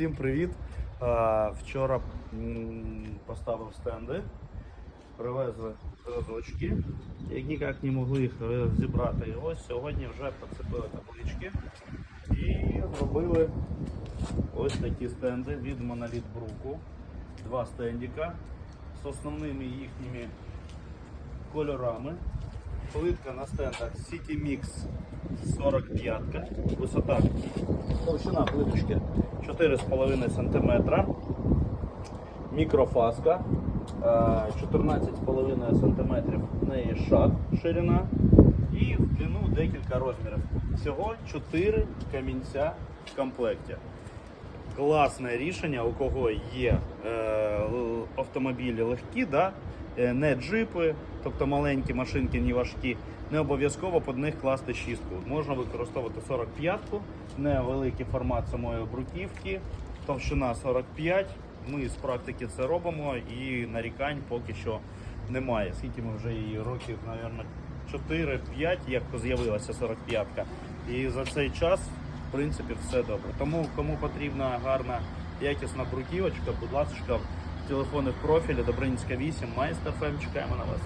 Всім привіт! Вчора поставив стенди, привезли зразочки, як ніяк не могли їх е, зібрати. І ось сьогодні вже поцепили таблички і зробили ось такі стенди від Monolith Бруку. Два стендика з основними їхніми кольорами. Плитка на стендах City Mix 45, висота, товщина плиточки 4,5 см, мікрофаска е, 14,5 см в неї шаг ширина і в длину декілька розмірів. Всього 4 камінця в комплекті. Класне рішення, у кого є е, автомобілі легкі, да? Е, не джипи, тобто маленькі машинки, не важкі, не обов'язково під них класти шістку. Можна використовувати 45-ку, невеликий формат самої бруківки, товщина 45. Ми з практики це робимо і нарікань поки що немає. Скільки ми вже її років, мабуть, 4-5, як з'явилася 45-ка. І за цей час, в принципі, все добре. Тому кому потрібна гарна якісна бруківочка, будь ласка, телефони в профілі Добринська 8, майстер ФМ, чекаємо на вас.